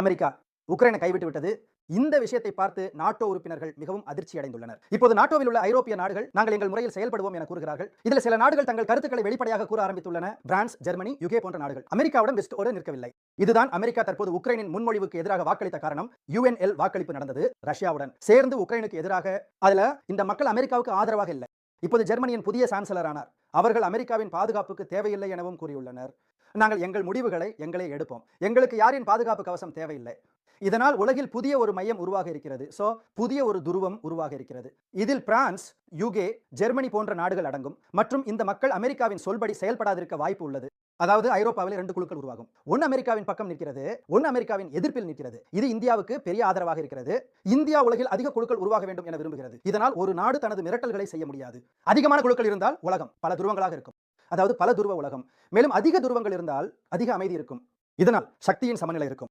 America உக்ரைனை கைவிட்டு விட்டது. இந்த விஷயத்தை பார்த்து நாட்டோ உறுப்பினர்கள் மிகவும் அதிர்ச்சி அடைந்துள்ளனர். இப்போது நாட்டோவில் உள்ள ஐரோப்பிய நாடுகள் நாங்கள் எங்கள் முறையில் செயல்படுவோம் என கூறுகிறார்கள். இதில் சில நாடுகள் தங்கள் கருத்துக்களை வெளிப்படையாக கூற ஆரம்பித்துள்ளன. பிரான்ஸ் ஜெர்மனி யுகே போன்ற நாடுகள். அமெரிக்காவுடன் வெஸ்டோடு நிற்கவில்லை. இதுதான் அமெரிக்கா தற்போது உக்ரைனின் முன்மொழிவுக்கு எதிராக வாக்களித்த காரணம். யுஎன்எல் வாக்களிப்பு நடந்தது ரஷ்யாவுடன். சேர்ந்து உக்ரைனுக்கு எதிராக அதுல இந்த மக்கள் அமெரிக்காவுக்கு ஆதரவாக இல்லை. இப்போது ஜெர்மனியின் புதிய சான்சலர் ஆனார் அவர்கள் அமெரிக்காவின் பாதுகாப்புக்கு தேவையில்லை எனவும் கூறியுள்ளனர். நாங்கள் எங்கள் முடிவுகளை எங்களே எடுப்போம். எங்களுக்கு யாரின் பாதுகாப்பு கவசம் தேவையில்லை. இதனால் உலகில் புதிய ஒரு மையம் உருவாக இருக்கிறது. ஸோ புதிய ஒரு துருவம் உருவாக இருக்கிறது. இதில் பிரான்ஸ் யுகே ஜெர்மனி போன்ற நாடுகள் அடங்கும். மற்றும் இந்த மக்கள் அமெரிக்காவின் சொல்படி செயல்படாதிருக்க வாய்ப்பு உள்ளது. அதாவது ஐரோப்பாவில் இரண்டு குழுக்கள் உருவாகும். ஒன் அமெரிக்காவின் பக்கம் நிற்கிறது. ஒன்று அமெரிக்காவின் எதிர்ப்பில் நிற்கிறது. இது இந்தியாவுக்கு பெரிய ஆதரவாக இருக்கிறது. இந்தியா உலகில் அதிக குழுக்கள் உருவாக வேண்டும் என விரும்புகிறது. இதனால் ஒரு நாடு தனது மிரட்டல்களை செய்ய முடியாது. அதிகமான குழுக்கள் இருந்தால் உலகம் பல துருவங்களாக இருக்கும். அதாவது பல துருவ உலகம். மேலும் அதிக துருவங்கள் இருந்தால் அதிக அமைதி இருக்கும். இதனால் சக்தியின் சமநிலை இருக்கும்.